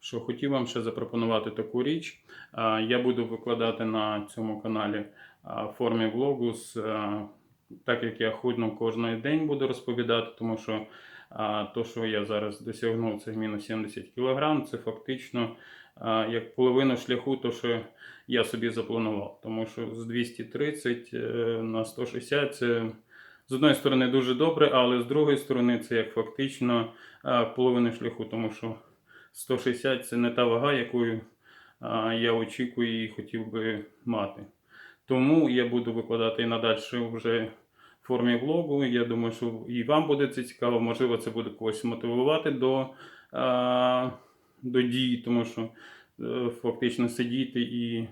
що хотів вам ще запропонувати таку річ. Я буду викладати на цьому каналі в формі влогу, так як я худну кожен день буду розповідати, тому що то, що я зараз досягнув, це мінус 70 кг, це фактично як половина шляху, то що я собі запланував. Тому що з 230 е, на 160 це з одної сторони дуже добре, але з другої сторони це як фактично половина шляху, тому що 160 це не та вага, якою я очікую і хотів би мати. Тому я буду викладати і надальше вже в формі влогу. Я думаю, що і вам буде це цікаво. Можливо, це буде когось мотивувати до, до дій, тому що е, фактично сидіти і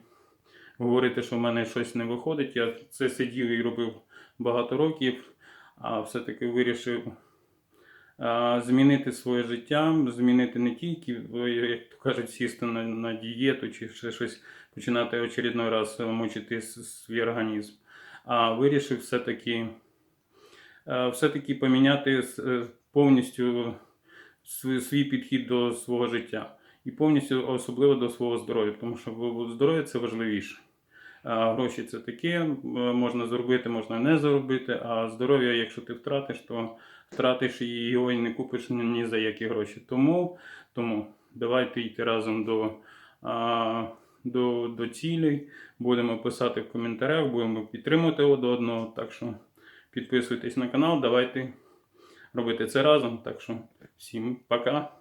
говорити, що в мене щось не виходить. Я це сидів і робив багато років, а все-таки вирішив змінити своє життя, змінити не тільки, е, як то кажуть, сісти на, на дієту чи ще щось починати очередной раз мучити свій організм, а вирішив все-таки, е, все-таки поміняти е, повністю свій підхід до свого життя. І повністю особливо до свого здоров'я, тому що здоров'я це важливіше. Гроші це таке, можна заробити, можна не заробити, а здоров'я, якщо ти втратиш, то втратиш і його і не купиш ні, за які гроші. Тому, тому давайте йти разом до, до, до цілей, будемо писати в коментарях, будемо підтримувати один одного. Так що підписуйтесь на канал, давайте робити це разом. Так що всім пока.